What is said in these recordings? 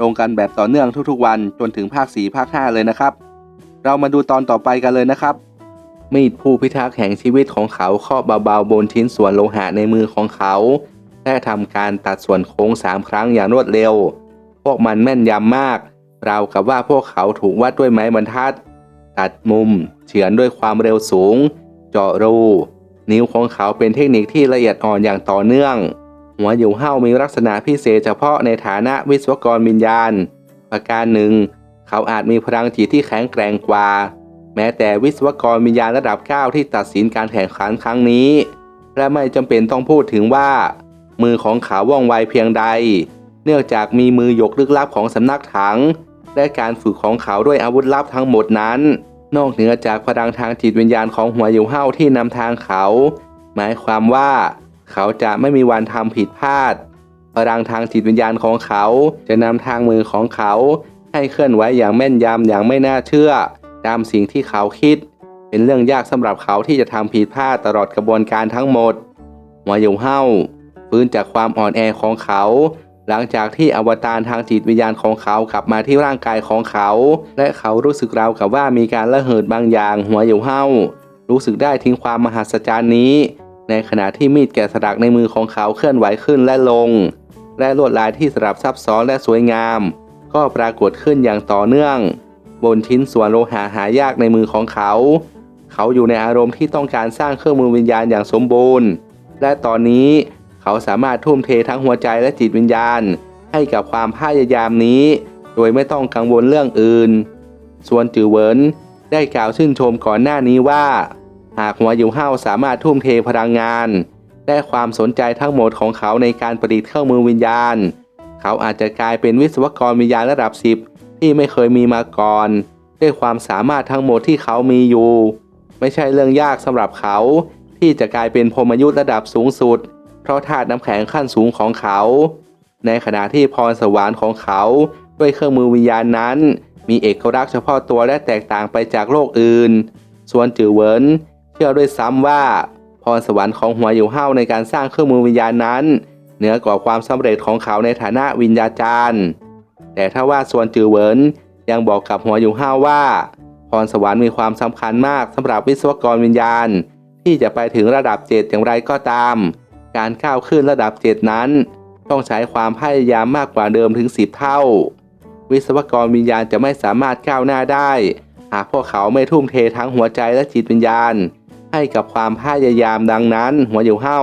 ลงกันแบบต่อเนื่องทุกๆวันจนถึงภาค 4 ภาค 5 เลยนะครับ เรามาดูตอนต่อไปกันเลยนะครับ มีดผู้พิทักษ์แห่งชีวิตของเขาครอบเบาๆบนชิ้นส่วนโลหะในมือของเขา และทำการตัดส่วนโค้งสามครั้งอย่างรวดเร็ว พวกมันแม่นยำมาก ราวกับว่าพวกเขาถูกวัดด้วยไม้บรรทัด ตัดมุม เฉือนด้วยความเร็วสูง เจาะรู นิ้วของเขาเป็นเทคนิคที่ละเอียดอ่อนอย่างต่อเนื่อง หัวอยู่เห้ามีลักษณะพิเศษเฉพาะในฐานะวิศวกรวิญญาณ ประการหนึ่ง เขาอาจมีพลังจิตที่แข็งแกร่งกว่า แม้แต่วิศวกรวิญญาณระดับ 9 ที่ตัดสินการแข่งขันครั้งนี้ และไม่จำเป็นต้องพูดถึงว่า มือของเขาว่องไวเพียงใด เนื่องจากมีมือหยกลึกลับของสำนักถัง และการฝึกของเขาด้วยอาวุธลับทั้งหมดนั้น นอกเหนือจากพลังทางจิตวิญญาณของหัวอยู่เห้าที่นำทางเขา หมายความว่า เขาจะไม่มีวันทำผิดพลาดพลังทางจิตวิญญาณของเขาจะนำทางมือของเขา ให้เคลื่อนไหวอย่างแม่นยำอย่างไม่น่าเชื่อ ตามสิ่งที่เขาคิด เป็นเรื่องยากสำหรับเขาที่จะทำผิดพลาดตลอดกระบวนการทั้งหมดหัวยู่เห้าฟื้นจากความอ่อนแอของเขา หลังจากที่อวตารทางจิตวิญญาณของเขากลับมาที่ร่างกายของเขา และเขารู้สึกราวกับว่ามีการระเหิดบางอย่างหัวอยู่เห้ารู้สึกได้ถึงความมหัศจรรย์นี้ ในขณะที่มีดแกะสลักในมือของเขาเคลื่อนไหวขึ้นและลง และลวดลายที่สลับซับซ้อนและสวยงาม ก็ปรากฏขึ้นอย่างต่อเนื่อง บนชิ้นส่วนโลหะหายากในมือของเขา เขาอยู่ในอารมณ์ที่ต้องการสร้างเครื่องมือวิญญาณอย่างสมบูรณ์ และตอนนี้เขาสามารถทุ่มเททั้งหัวใจและจิตวิญญาณ ให้กับความพยายามนี้ โดยไม่ต้องกังวลเรื่องอื่น ส่วนจือเหวินได้กล่าวชื่นชมก่อนหน้านี้ว่า หากหัวอยู่เห้าสามารถทุ่มเทพลังงาน และความสนใจทั้งหมดของเขาในการประดิษฐ์เครื่องมือวิญญาณ เขาอาจจะกลายเป็นวิศวกรวิญญาณระดับสิบที่ไม่เคยมีมาก่อน ด้วยความสามารถทั้งหมดที่เขามีอยู่ ไม่ใช่เรื่องยากสำหรับเขา ที่จะกลายเป็นพรมยุทธระดับสูงสุด เพราะธาตุน้ำแข็งขั้นสูงของเขา ในขณะที่พรสวรรค์ของเขาด้วยเครื่องมือวิญญาณนั้น มีเอกลักษณ์เฉพาะตัวและแตกต่างไปจากโลกอื่น ส่วนจือเวิน ชื่อด้วยซ้ำว่า พรสวรรค์ของหัวอยู่เห้าในการสร้างเครื่องมือวิญญาณนั้น เหนือกว่าความสำเร็จของเขาในฐานะวิญญาจารย์แต่ถ้าว่าส่วนจือเหวินยังบอกกับหัวอยู่เห้าว่า พรสวรรค์มีความสำคัญมากสำหรับวิศวกรวิญญาณ ที่จะไปถึงระดับเจ็ดอย่างไรก็ตาม การก้าวขึ้นระดับเจ็ดนั้น ต้องใช้ความพยายามมากกว่าเดิมถึง10เท่า วิศวกรวิญญาณจะไม่สามารถก้าวหน้าได้ หากพวกเขาไม่ทุ่มเททั้งหัวใจและจิตวิญญาณ ให้กับความพยายามดังนั้น หัวอยู่เห้า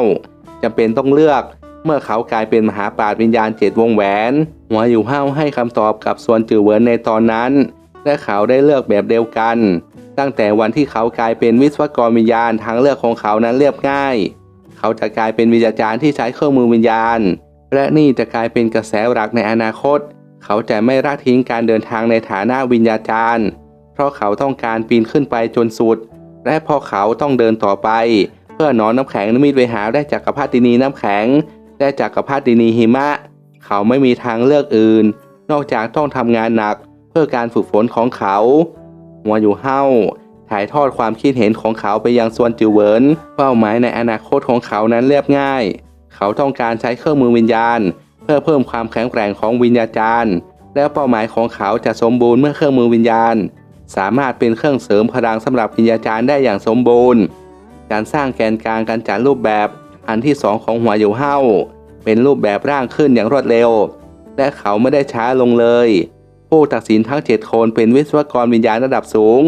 จำเป็นต้องเลือก เมื่อเขากลายเป็นมหาปราชญ์วิญญาณเจ็ดวงแหวน หัวอยู่เห้าให้คำตอบกับส่วนจือเหวินในตอนนั้น และเขาได้เลือกแบบเดียวกัน ตั้งแต่วันที่เขากลายเป็นวิศวกรวิญญาณทางเลือกของเขานั้นเรียบง่าย เขาจะกลายเป็นวิญญาจารย์ที่ใช้เครื่องมือวิญญาณ และนี่จะกลายเป็นกระแสหลักในอนาคต เขาจะไม่ละทิ้งการเดินทางในฐานะวิญญาจารย์ เพราะเขาต้องการปีนขึ้นไปจนสุด และพอเขาต้องเดินต่อไป เพื่อนอนน้ำแข็งนมิตรเวหาได้จากกัพดินีน้ำแข็งและจากกัพดินีหิมะ เขาไม่มีทางเลือกอื่น นอกจากต้องทำงานหนักเพื่อการฝึกฝนของเขาหัวอยู่เห้าถ่ายทอดความคิดเห็นของเขาไปยังส่วนจือเวินเป้าหมายในอนาคตของเขานั้นเรียบง่าย เขาต้องการใช้เครื่องมือวิญญาณ เพื่อเพิ่มความแข็งแกร่งของวิญญาจารย์ และเป้าหมายของเขาจะสมบูรณ์เมื่อเครื่องมือวิญญาณ สามารถเป็นเครื่องเสริมพลังสำหรับวิญญาจารย์ได้อย่างสมบูรณ์ การสร้างแกนกลางการจัดรูปแบบอันที่สองของหัวอยู่เห้าเป็นรูปแบบร่างขึ้นอย่างรวดเร็ว และเขาไม่ได้ช้าลงเลย ผู้ตัดสินทั้งเจ็ดคนเป็นวิศวกรวิญญาณระดับสูง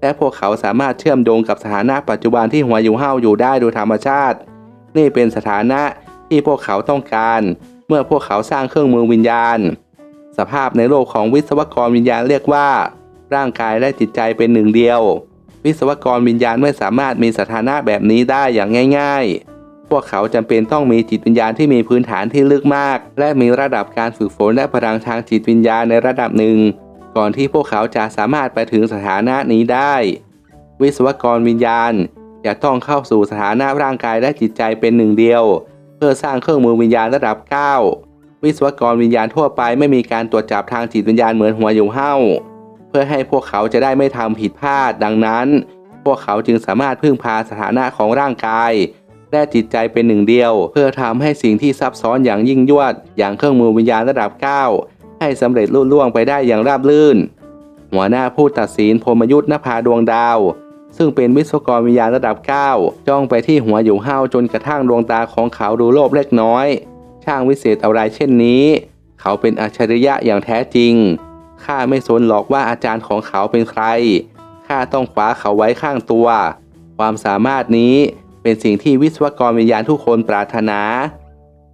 และพวกเขาสามารถเชื่อมโยงกับสถานะปัจจุบันที่หัวอยู่เห้าอยู่ได้โดยธรรมชาติ นี่เป็นสถานะที่พวกเขาต้องการ เมื่อพวกเขาสร้างเครื่องมือวิญญาณ สภาพในโลกของวิศวกรวิญญาณเรียกว่า ร่างกายและจิตใจเป็นหนึ่งเดียว วิศวกรวิญญาณไม่สามารถมีสถานะแบบนี้ได้อย่างง่าย ๆ พวกเขาจำเป็นต้องมีจิตวิญญาณที่มีพื้นฐานที่ลึกมาก และมีระดับการฝึกฝนและพลังทางจิตวิญญาณในระดับหนึ่ง ก่อนที่พวกเขาจะสามารถไปถึงสถานะนี้ได้ วิศวกรวิญญาณจะต้องเข้าสู่สถานะร่างกายและจิตใจเป็นหนึ่งเดียว เพื่อสร้างเครื่องมือวิญญาณระดับ 9 วิศวกรวิญญาณทั่วไปไม่มีการตรวจจับทางจิตวิญญาณเหมือนหัวอยู่เห้า พื่อให้พวกเขาจะได้ไม่ทำผิดพลาดดังนั้น พวกเขาจึงสามารถพึ่งพาสถานะของร่างกาย และจิตใจเป็นหนึ่งเดียว เพื่อทำให้สิ่งที่ซับซ้อนอย่างยิ่งยวด อย่างเครื่องมือวิญญาณระดับ 9 ให้สำเร็จลุล่วงไปได้อย่างราบรื่น หัวหน้าผู้ตัดสินพมยุทธ์นภาดวงดาว ซึ่งเป็นวิศวกรวิญญาณระดับ 9 จ้องไปที่หัวอยู่ห้าวจนกระทั่งดวงตาของเขาดูโลภเล็กน้อย ช่างวิเศษอะไรเช่นนี้ เขาเป็นอัจฉริยะอย่างแท้จริง ข้าไม่สนหรอกว่าอาจารย์ของเขาเป็นใคร ข้าต้องคว้าเขาไว้ข้างตัว ความสามารถนี้เป็นสิ่งที่วิศวกรวิญญาณทุกคนปรารถนา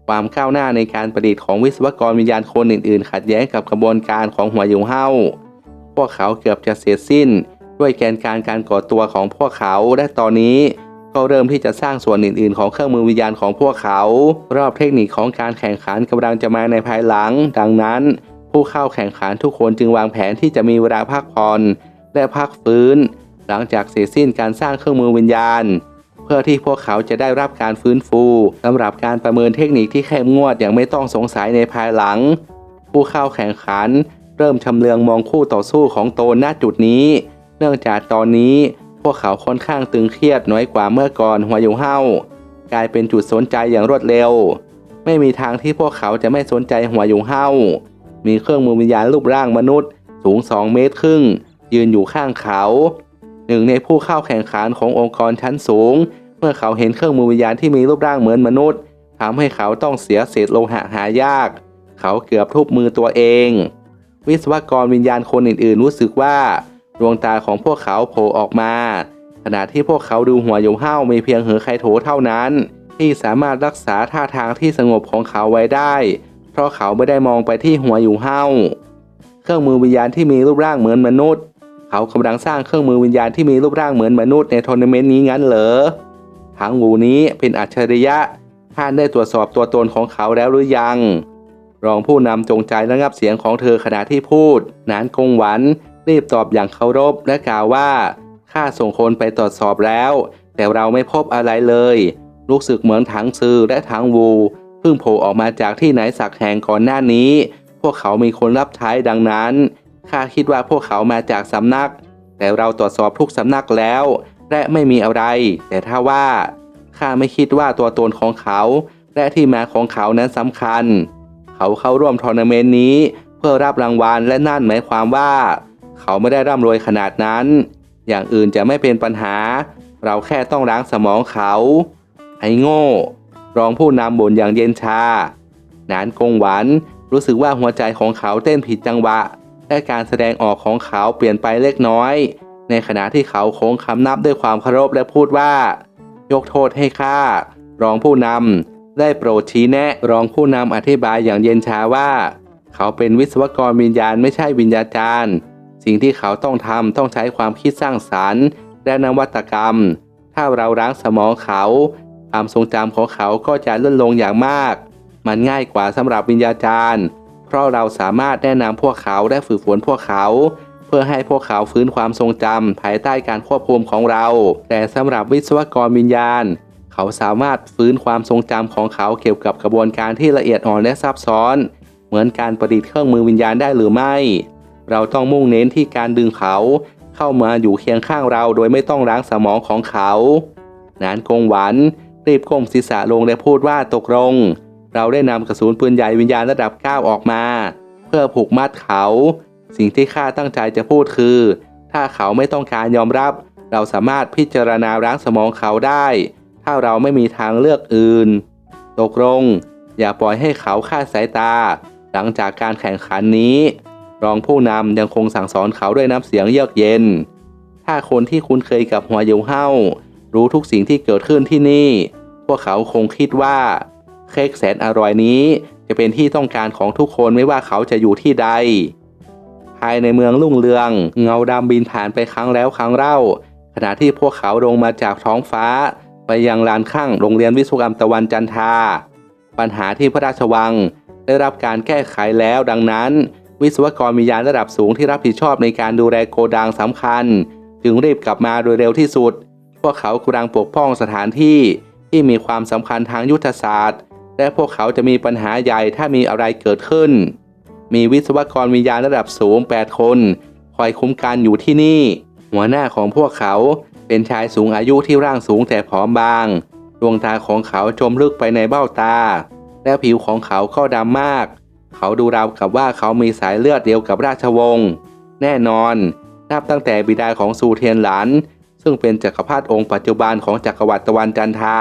ความก้าวหน้าในการประดิษฐ์ของวิศวกรวิญญาณคนอื่น ๆ ขัดแย้งกับกระบวนการของหัวยู่เฮ้าพวกเขาเกือบจะเสร็จสิ้น ด้วยแกนการการก่อตัวของพวกเขาและตอนนี้ก็เริ่มที่จะสร้างส่วนอื่น ๆ ของเครื่องมือวิญญาณของพวกเขา รอบเทคนิคของการแข่งขันกำลังจะมาในภายหลัง ดังนั้น ผู้เข้าแข่งขันทุกคนจึงวางแผนที่จะมีเวลาพักผ่อนและพักฟื้น หลังจากเสร็จสิ้นการสร้างเครื่องมือวิญญาณ เพื่อที่พวกเขาจะได้รับการฟื้นฟูสำหรับการประเมินเทคนิคที่เข้มงวดอย่างไม่ต้องสงสัยในภายหลัง ผู้เข้าแข่งขัน เริ่มชำเลืองมองคู่ต่อสู้ของตนณจุดนี้ เนื่องจากตอนนี้พวกเขาค่อนข้างตึงเครียดน้อยกว่าเมื่อก่อนหัวอยู่เห้ากลายเป็นจุดสนใจอย่างรวดเร็ว ไม่มีทางที่พวกเขาจะไม่สนใจหัวอยู่เห้า มีเครื่องมือวิญญาณรูปร่างมนุษย์ สูง 2 เมตรครึ่ง ยืนอยู่ข้างเขาหนึ่งในผู้เข้าแข่งขันขององค์กรชั้นสูง เมื่อเขาเห็นเครื่องมือวิญญาณที่มีรูปร่างเหมือนมนุษย์ทำให้เขาต้องเสียเศษโลหะหายาก เขาเกือบทุบมือตัวเอง วิศวกรวิญญาณคนอื่นๆ รู้สึกว่า ดวงตาของพวกเขาโผล่ออกมา ขณะที่พวกเขาดูหัวอยู่ห้ามีเพียงเหอไคโถเท่านั้น ที่สามารถรักษาท่าทางที่สงบของเขาไว้ได้ เพราะเขาไม่ได้มองไปที่หัวอยู่ห้าเครื่องมือวิญญาณที่มีรูปร่างเหมือนมนุษย์ เขากำลังสร้างเครื่องมือวิญญาณที่มีรูปร่างเหมือนมนุษย์ในทัวร์นาเมนต์นี้งั้นเหรอทางวูนี้เป็นอัจฉริยะท่านได้ตรวจสอบตัวตนของเขาแล้วหรือยัง รองผู้นำจงใจระงับเสียงของเธอขณะที่พูด นานกงหวัน รีบตอบอย่างเคารพและกล่าวว่าข้าส่งคนไปตรวจสอบแล้ว แต่เราไม่พบอะไรเลย รู้สึกเหมือนถังซือและถังวู เพิ่งโผล่ออกมาจากที่ไหนสักแห่งก่อนหน้านี้ พวกเขามีคนรับใช้ดังนั้นข้าคิดว่าพวกเขามาจากสำนัก แต่เราตรวจสอบทุกสำนักแล้ว และไม่มีอะไร แต่ถ้าว่าข้าไม่คิดว่าตัวตนของเขา และที่มาของเขานั้นสำคัญ เขาเข้าร่วมทัวร์นาเมนต์นี้ เพื่อรับรางวัลและนั่นหมายความว่า เขาไม่ได้ร่ำรวยขนาดนั้น อย่างอื่นจะไม่เป็นปัญหา เราแค่ต้องล้างสมองเขา ไอ้โง่ รองผู้นำบ่นอย่างเย็นชา นานกงหวัน รู้สึกว่าหัวใจของเขาเต้นผิดจังหวะ และการแสดงออกของเขาเปลี่ยนไปเล็กน้อย ในขณะที่เขาโค้งคำนับด้วยความเคารพและพูดว่า ยกโทษให้ข้ารองผู้นำได้โปรดชี้แนะรองผู้นำอธิบายอย่างเย็นชาว่า เขาเป็นวิศวกรวิญญาณไม่ใช่วิญญาจารย์ สิ่งที่เขาต้องทำต้องใช้ความคิดสร้างสรรค์และนวัตกรรม ถ้าเราล้างสมองเขา ความทรงจำของเขาก็จะลดลงอย่างมาก มันง่ายกว่าสำหรับวิญญาจารย์ เพราะเราสามารถแนะนำพวกเขาและฝึกฝนพวกเขา เพื่อให้พวกเขาฟื้นความทรงจำภายใต้การควบคุมของเรา แต่สำหรับวิศวกรวิญญาณ เขาสามารถฟื้นความทรงจำของเขาเกี่ยวกับกระบวนการที่ละเอียดอ่อนและซับซ้อน เหมือนการประดิษฐ์เครื่องมือวิญญาณได้หรือไม่ เราต้องมุ่งเน้นที่การดึงเขาเข้ามาอยู่เคียงข้างเราโดยไม่ต้องล้างสมองของเขา นานกงหวัน รีบก้มศีรษะลงและพูดว่าตกลง เราได้นำกระสุนปืนใหญ่วิญญาณระดับ 9 ออกมา เพื่อผูกมัดเขา สิ่งที่ข้าตั้งใจจะพูดคือ ถ้าเขาไม่ต้องการยอมรับ เราสามารถพิจารณาล้างสมองเขาได้ ถ้าเราไม่มีทางเลือกอื่น ตกลง อย่าปล่อยให้เขาคาดสายตา หลังจากการแข่งขันนี้ รองผู้นำยังคงสั่งสอนเขาด้วยน้ำเสียงเยือกเย็น ถ้าคนที่คุ้นเคยกับหัวเยวเห้า รู้ทุกสิ่งที่เกิดขึ้นที่นี่ พวกเขาคงคิดว่า เค้กแสนอร่อยนี้จะเป็นที่ต้องการของทุกคนไม่ว่าเขาจะอยู่ที่ใด ภายในเมืองรุ่งเรือง เงาดำบินผ่านไปครั้งแล้วครั้งเล่า ขณะที่พวกเขาลงมาจากท้องฟ้า ไปยังลานข้างโรงเรียนวิศวกรรมตะวันจันทา ปัญหาที่พระราชวัง ได้รับการแก้ไขแล้วดังนั้น วิศวกรมียานระดับสูงที่รับผิดชอบในการดูแลโกดังสำคัญ จึงรีบกลับมาโดยเร็วที่สุด พวกเขากำลังปกป้องสถานที่ที่มีความสำคัญทางยุทธศาสตร์ และพวกเขาจะมีปัญหาใหญ่ถ้ามีอะไรเกิดขึ้น มีวิศวกรวิญญาณระดับสูง 8 คน คอยคุ้มกันอยู่ที่นี่ หัวหน้าของพวกเขาเป็นชายสูงอายุที่ร่างสูงแต่ผอมบาง ดวงตาของเขาจมลึกไปในเบ้าตา และผิวของเขาก็ดำมาก เขาดูราวกับว่าเขามีสายเลือดเดียวกับราชวงศ์ แน่นอน นับตั้งแต่บิดาของซูเทียนหลาน ซึ่งเป็นจักรพรรดิองค์ปัจจุบันของจักรวรรดิตะวันจันทา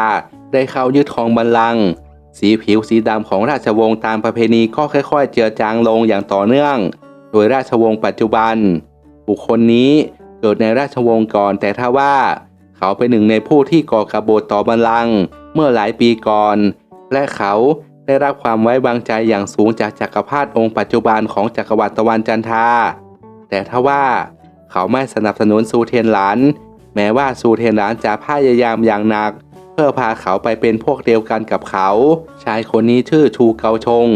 ได้เข้ายึดครองบัลลังก์สีผิวสีดำของราชวงศ์ตามประเพณีก็ค่อย ๆ เจือจางลงอย่างต่อเนื่อง โดยราชวงศ์ปัจจุบัน บุคคลนี้เกิดในราชวงศ์ก่อนแต่ถ้าว่า เขาเป็นหนึ่งในผู้ที่ก่อกบฏต่อบัลลังก์เมื่อหลายปีก่อน และเขาได้รับความไว้วางใจอย่างสูงจากจักรพรรดิองค์ปัจจุบันของจักรวรรดิตะวันจันทา แต่ถ้าว่าเขาไม่สนับสนุนซูเทียนหลาน แม้ว่าซูเทนหลานจะพยายามอย่างหนัก เพื่อพาเขาไปเป็นพวกเดียวกันกับเขา ชายคนนี้ชื่อชูเกาชง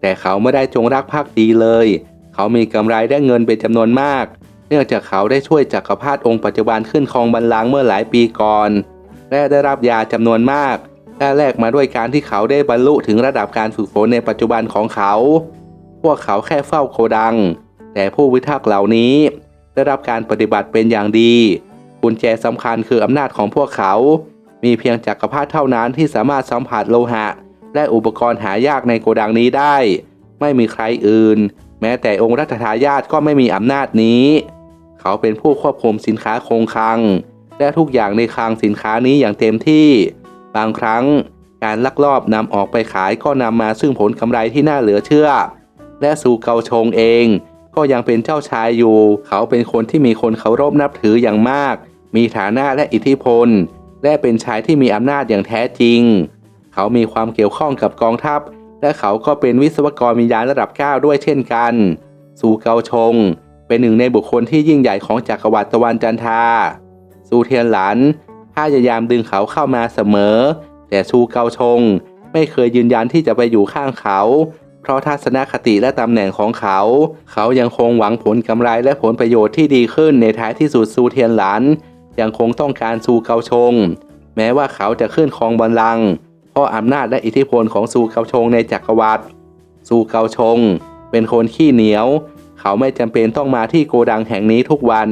แต่เขาไม่ได้จงรักภักดีเลย เขามีกำไรได้เงินเป็นจำนวนมาก เนื่องจากเขาได้ช่วยจักรพรรดิองค์ปัจจุบันขึ้นครองบัลลังก์เมื่อหลายปีก่อน และได้รับยาจำนวนมากและแลกมาด้วยการที่เขาได้บรรลุถึงระดับการฝึกฝนในปัจจุบันของเขา พวกเขาแค่เฝ้าโคดัง แต่ผู้วิทักษ์เหล่านี้ ได้รับการปฏิบัติเป็นอย่างดี กุญแจสำคัญคืออำนาจของพวกเขา มีเพียงจักรพรรดิเท่านั้นที่สามารถสัมผัสโลหะ และอุปกรณ์หายากในโกดังนี้ได้ ไม่มีใครอื่น แม้แต่องค์รัชทายาทก็ไม่มีอำนาจนี้ เขาเป็นผู้ควบคุมสินค้าคงคลัง และทุกอย่างในคลังสินค้านี้อย่างเต็มที่ บางครั้งการลักลอบนำออกไปขายก็นำมาซึ่งผลกำไรที่น่าเหลือเชื่อ และสูเกาชงเอง ก็ยังเป็นเจ้าชายอยู่ เขาเป็นคนที่มีคนเคารพนับถืออย่างมาก มีฐานะและอิทธิพล และเป็นชายที่มีอำนาจอย่างแท้จริง เขามีความเกี่ยวข้องกับกองทัพ และเขาก็เป็นวิศวกรวิญญาณระดับ 9 ด้วยเช่นกันสูเกาชง เป็นหนึ่งในบุคคลที่ยิ่งใหญ่ของจักรวรรดิตะวันจันทราสูเทียนหลันพยายามดึงเขาเข้ามาเสมอ แต่ชูเกาชง ไม่เคยยืนยันที่จะไปอยู่ข้างเขา เพราะทัศนคติและตำแหน่งของเขา เขายังคงหวังผลกำไรและผลประโยชน์ที่ดีขึ้นในท้ายที่สุดซูเทียนหลาน ยังคงต้องการซูเกาชง แม้ว่าเขาจะขึ้นครองบัลลังก์เพราะอำนาจและอิทธิพลของซูเกาชงในจักรวรรดิซูเกาชง เป็นคนขี้เหนียว เขาไม่จำเป็นต้องมาที่โกดังแห่งนี้ทุกวัน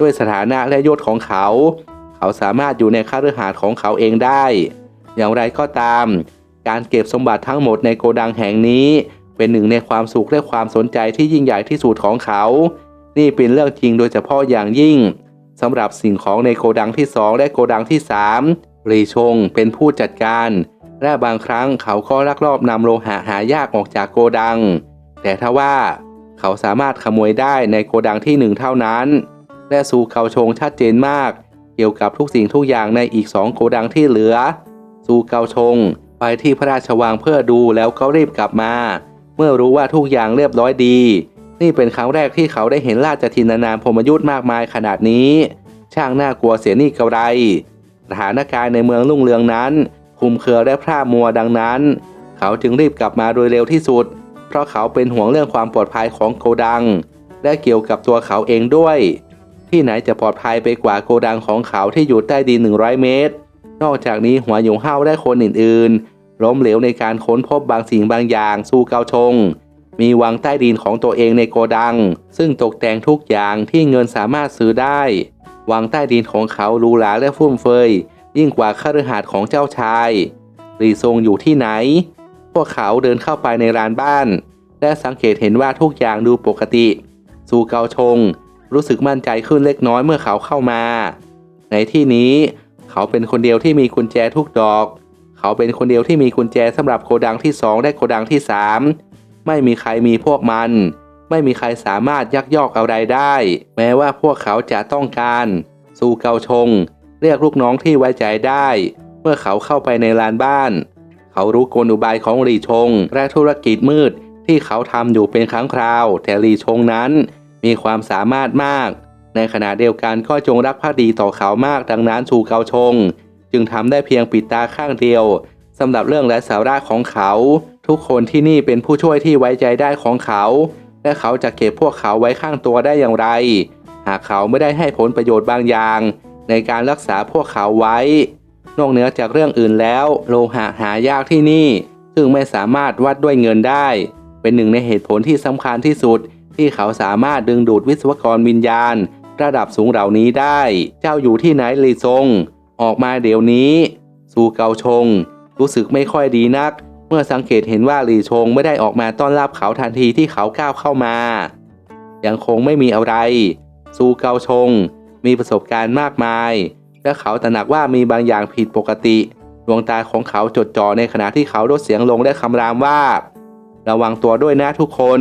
ด้วยสถานะและยศของเขา เขาสามารถอยู่ในคฤหาสน์ของเขาเองได้ อย่างไรก็ตาม การเก็บสมบัติทั้งหมดในโกดังแห่งนี้ เป็นหนึ่งในความสุขและความสนใจที่ยิ่งใหญ่ที่สุดของเขา นี่เป็นเรื่องจริงโดยเฉพาะอย่างยิ่ง สำหรับสิ่งของในโกดังที่ 2 และโกดังที่ 3 รีชงเป็นผู้จัดการ และบางครั้งเขาก็ลักลอบนำโลหะหายากออกจากโกดัง แต่ถ้าว่าเขาสามารถขโมยได้ในโกดังที่หนึ่งเท่านั้น และซูเขาชงชัดเจนมาก เกี่ยวกับทุกสิ่งทุกอย่างในอีกสองโกดังที่เหลือ ซูเกาชง ไปที่พระราชวังเพื่อดูแล้วก็รีบกลับมา เมื่อรู้ว่าทุกอย่างเรียบร้อยดี นี่เป็นครั้งแรกที่เขาได้เห็นราชทินานามพรมยุทธ์มากมายขนาดนี้ ช่างน่ากลัวเสียนี่กระไร สถานการณ์ในเมืองรุ่งเรืองนั้นคุมเครือและพร่ามัวดังนั้น เขาจึงรีบกลับมาโดยเร็วที่สุด เพราะเขาเป็นห่วงเรื่องความปลอดภัยของโกดัง และเกี่ยวกับตัวเขาเองด้วย ที่ไหนจะปลอดภัยไปกว่าโกดังของเขาที่อยู่ใต้ดิน 100 เมตร นอกจากนี้หัวหยงเฮาและคนอื่นๆล้มเหลวในการค้นพบบางสิ่งบางอย่างสู้เกาชง มีวังใต้ดินของตัวเองในโกดัง ซึ่งตกแต่งทุกอย่างที่เงินสามารถซื้อได้ วังใต้ดินของเขาหรูหราและฟุ่มเฟือยยิ่งกว่าคฤหาสน์ของเจ้าชายรีซงอยู่ที่ไหน พวกเขาเดินเข้าไปในร้านบ้าน และสังเกตเห็นว่าทุกอย่างดูปกติซูเกาชง รู้สึกมั่นใจขึ้นเล็กน้อยเมื่อเขาเข้ามา ในที่นี้เขาเป็นคนเดียวที่มีกุญแจทุกดอก เขาเป็นคนเดียวที่มีกุญแจสำหรับโกดังที่สองและโกดังที่สาม ไม่มีใครมีพวกมัน ไม่มีใครสามารถยักยอกอะไรได้ แม้ว่าพวกเขาจะต้องการซูเกาชง เรียกลูกน้องที่ไว้ใจได้ เมื่อเขาเข้าไปในลานบ้าน เขารู้กลอุบายของหลีชง และธุรกิจมืดที่เขาทำอยู่เป็นครั้งคราว แต่หลีชงนั้นมีความสามารถมาก ในขณะเดียวกันก็จงรักภักดีต่อเขามากดังนั้นชูเกาชง จึงทำได้เพียงปิดตาข้างเดียวสำหรับเรื่องและสาระของเขา ทุกคนที่นี่เป็นผู้ช่วยที่ไว้ใจได้ของเขา และเขาจะเก็บพวกเขาไว้ข้างตัวได้อย่างไร หากเขาไม่ได้ให้ผลประโยชน์บางอย่าง ในการรักษาพวกเขาไว้ นอกเหนือจากเรื่องอื่นแล้ว โลหะหายากที่นี่ ซึ่งไม่สามารถวัดด้วยเงินได้ เป็นหนึ่งในเหตุผลที่สำคัญที่สุด ที่เขาสามารถดึงดูดวิศวกรวิญญาณ ระดับสูงเหล่านี้ได้ เจ้าอยู่ที่ไหนลีซงออกมาเดี๋ยวนี้ ซูเกาชง รู้สึกไม่ค่อยดีนัก เมื่อสังเกตเห็นว่าหลีชงไม่ได้ออกมาต้อนรับเขาทันทีที่เขาก้าวเข้ามา ยังคงไม่มีอะไร ซูเกาชง มีประสบการณ์มากมาย และเขาตระหนักว่ามีบางอย่างผิดปกติ ดวงตาของเขาจดจ่อในขณะที่เขาลดเสียงลงและคำรามว่า ระวังตัวด้วยนะทุกคน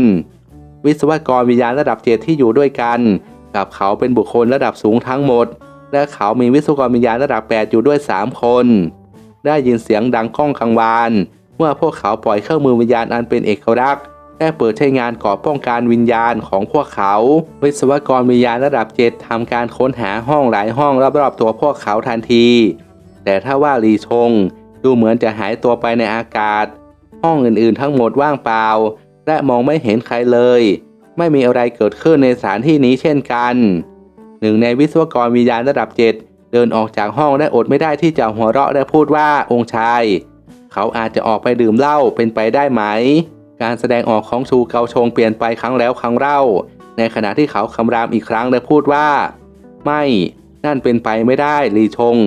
วิศวกรวิญญาณระดับเจ็ดที่อยู่ด้วยกัน กับเขาเป็นบุคคลระดับสูงทั้งหมด และเขามีวิศวกรวิญญาณระดับ 8 อยู่ด้วย 3 คน ได้ยินเสียงดังก้องกังวาน เมื่อพวกเขาปล่อยเครื่องมือวิญญาณอันเป็นเอกลักษณ์และเปิดใช้งานก่อป้องกันวิญญาณของพวกเขา วิศวกรวิญญาณระดับ 7ทำการค้นหาห้องหลายห้องรอบๆตัวพวกเขาทันที แต่ถ้าว่าลีชงดูเหมือนจะหายตัวไปในอากาศ ห้องอื่นๆทั้งหมดว่างเปล่า และมองไม่เห็นใครเลย ไม่มีอะไรเกิดขึ้นในสถานที่นี้เช่นกัน หนึ่งในวิศวกรวิญญาณระดับเจ็ดเดินออกจากห้องและอดไม่ได้ที่จะหัวเราะและพูดว่าองค์ชาย เขาอาจจะออกไปดื่มเหล้าเป็นไปได้ไหม การแสดงออกของชูเกาชงเปลี่ยนไปครั้งแล้วครั้งเล่า ในขณะที่เขาคำรามอีกครั้งและพูดว่า ไม่นั่นเป็นไปไม่ได้ลีชง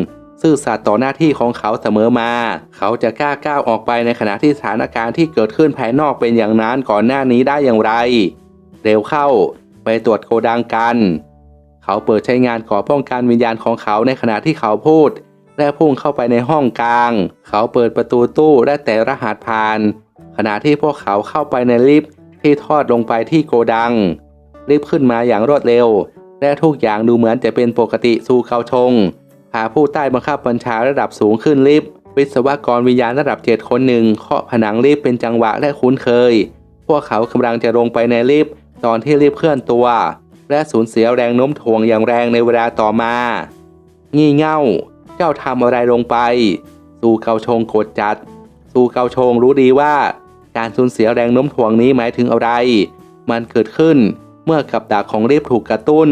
ซื่อสัตย์ต่อหน้าที่ของเขาเสมอมา เขาจะกล้าก้าวออกไปในขณะที่สถานการณ์ที่เกิดขึ้นภายนอกเป็นอย่างนั้นก่อนหน้านี้ได้อย่างไร เร็วเข้าไปตรวจโกดังกัน เขาเปิดใช้งานก่อป้องกันวิญญาณของเขาในขณะที่เขาพูด และพุ่งเข้าไปในห้องกลาง เขาเปิดประตูตู้และแต่รหัสผ่าน ขณะที่พวกเขาเข้าไปในลิฟต์ที่ทอดลงไปที่โกดัง ลิฟต์ขึ้นมาอย่างรวดเร็ว และทุกอย่างดูเหมือนจะเป็นปกติสู่เขาชงพาผู้ใต้บังคับบัญชาระดับสูงขึ้นลิฟต์วิศวกรวิญญาณระดับเจ็ดคนหนึ่งเคาะผนังลิฟต์เป็นจังหวะและคุ้นเคย พวกเขากำลังจะลงไปในลิฟต์ตอนที่ลิฟต์เคลื่อนตัว และสูญเสียแรงโน้มถ่วงอย่างแรงในเวลาต่อมา งี่เง่า จ้าทำอะไรลงไป สู่เกาชงโกรธจัด สู่เกาชงรู้ดีว่าการสูญเสียแรงโน้มถ่วงนี้หมายถึงอะไร มันเกิดขึ้นเมื่อกับดักของลิฟถูกกระตุ้น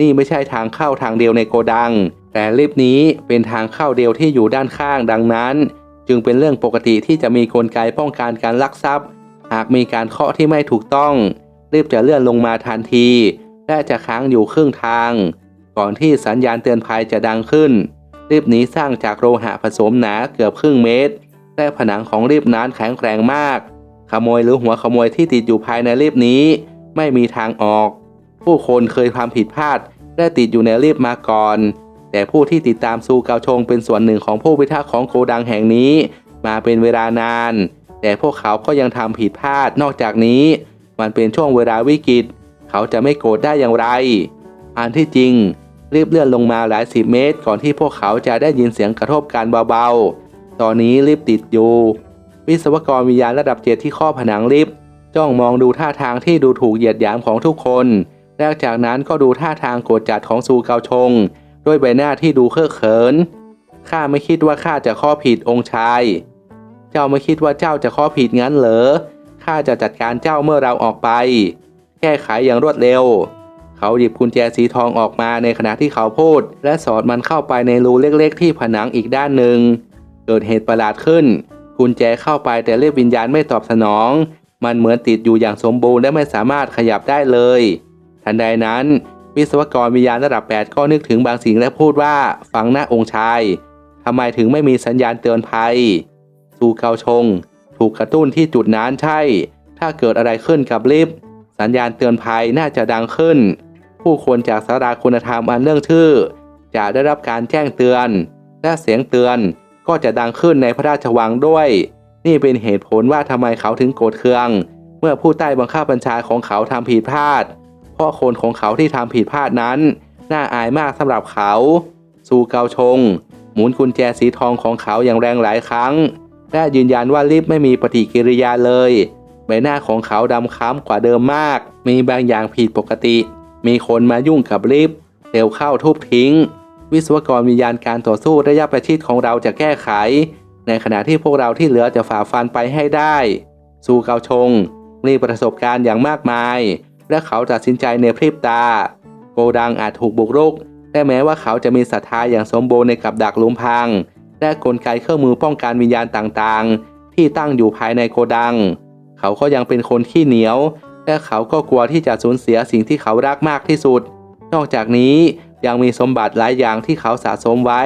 นี่ไม่ใช่ทางเข้าทางเดียวในโกดัง แต่ลิฟนี้เป็นทางเข้าเดียวที่อยู่ด้านข้างดังนั้น จึงเป็นเรื่องปกติที่จะมีกลไกป้องกันการลักทรัพย์ หากมีการเคาะที่ไม่ถูกต้องลิฟจะเลื่อนลงมาทันที และจะค้างอยู่ครึ่งทาง ก่อนที่สัญญาณเตือนภัยจะดังขึ้น ลิฟต์นี้สร้างจากโลหะผสมหนาเกือบครึ่งเมตรและผนังของลิฟต์นั้นแข็งแกร่งมาก ขโมยหรือหัวขโมยที่ติดอยู่ภายในลิฟต์นี้ ไม่มีทางออก ผู้คนเคยทำผิดพลาดและติดอยู่ในลิฟต์มาก่อน แต่ผู้ที่ติดตามซูเกาชงเป็นส่วนหนึ่งของผู้พิทักษ์ของโกดังแห่งนี้ มาเป็นเวลานาน แต่พวกเขาก็ยังทำผิดพลาดนอกจากนี้ มันเป็นช่วงเวลาวิกฤต เขาจะไม่โกรธได้อย่างไร อันที่จริง รีบเลื่อนลงมาหลายสิบเมตร ก่อนที่พวกเขาจะได้ยินเสียงกระทบกันเบาๆ ตอนนี้ลิฟต์ติดอยู่ วิศวกรวิญญาณระดับเจ็ดที่ข้อผนังลิฟต์จ้องมองดูท่าทางที่ดูถูกเหยียดหยามของทุกคน แล้วจากนั้นก็ดูท่าทางโกรธจัดของซูเกาชง ด้วยใบหน้าที่ดูเคอะเขิน ข้าไม่คิดว่าข้าจะข้อผิดองค์ชาย เจ้าไม่คิดว่าเจ้าจะข้อผิดงั้นเหรอ ข้าจะจัดการเจ้าเมื่อเราออกไป แก้ไขอย่างรวดเร็ว เขาหยิบกุญแจสีทองออกมาในขณะที่เขาพูด และสอดมันเข้าไปในรูเล็กๆ ที่ผนังอีกด้านหนึ่ง เกิดเหตุประหลาดขึ้น กุญแจเข้าไปแต่เรียกวิญญาณไม่ตอบสนอง มันเหมือนติดอยู่อย่างสมบูรณ์และไม่สามารถขยับได้เลย ทันใดนั้น วิศวกรวิญญาณระดับ 8 ก็นึกถึงบางสิ่งและพูดว่าฟังหน้าองค์ชายทำไมถึงไม่มีสัญญาณเตือนภัยซูเกาชง ถูกกระตุ้นที่จุดนั้นใช่ ถ้าเกิดอะไรขึ้นกับลิฟต์สัญญาณเตือนภัยน่าจะดังขึ้น ผู้คนจากสาราคุณธรรมอันเรื่องชื่อ จะได้รับการแจ้งเตือน และเสียงเตือนก็จะดังขึ้นในพระราชวังด้วย นี่เป็นเหตุผลว่าทำไมเขาถึงโกรธเคือง เมื่อผู้ใต้บังคับบัญชาของเขาทำผิดพลาด เพราะคนของเขาที่ทำผิดพลาดนั้น น่าอายมากสำหรับเขาซูเกาชง หมุนกุญแจสีทองของเขาอย่างแรงหลายครั้ง และยืนยันว่าลิฟไม่มีปฏิกิริยาเลย ใบหน้าของเขาดำคล้ำกว่าเดิมมาก มีบางอย่างผิดปกติ มีคนมายุ่งกับลิฟต์เร็วเข้าทุบทิ้ง วิศวกรวิญญาณการต่อสู้ระยะประชิดของเราจะแก้ไข ในขณะที่พวกเราที่เหลือจะฝ่าฟันไปให้ได้ ซูเกาชง มีประสบการณ์อย่างมากมาย และเขาตัดสินใจในพริบตา โกดังอาจถูกบุกรุกแต่แม้ว่าเขาจะมีศรัทธาอย่างสมบูรณ์ในกับดักลุมพรางและกลไกเครื่องมือป้องกันวิญญาณต่างๆ ที่ตั้งอยู่ภายในโกดัง เขาก็ยังเป็นคนขี้เหนียว และเขาก็กลัวที่จะสูญเสียสิ่งที่เขารักมากที่สุด นอกจากนี้ยังมีสมบัติหลายอย่างที่เขาสะสมไว้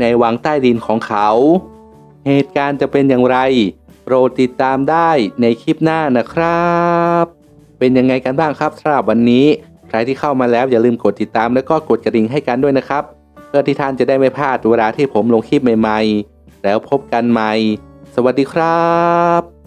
ในวังใต้ดินของเขา เหตุการณ์จะเป็นอย่างไร โปรดติดตามได้ในคลิปหน้านะครับ เป็นยังไงกันบ้างครับสำหรับวันนี้ ใครที่เข้ามาแล้วอย่าลืมกดติดตามแล้วก็กดกระดิ่งให้กันด้วยนะครับ เพื่อที่ท่านจะได้ไม่พลาดเวลาที่ผมลงคลิปใหม่ ๆ แล้วพบกันใหม่ สวัสดีครับ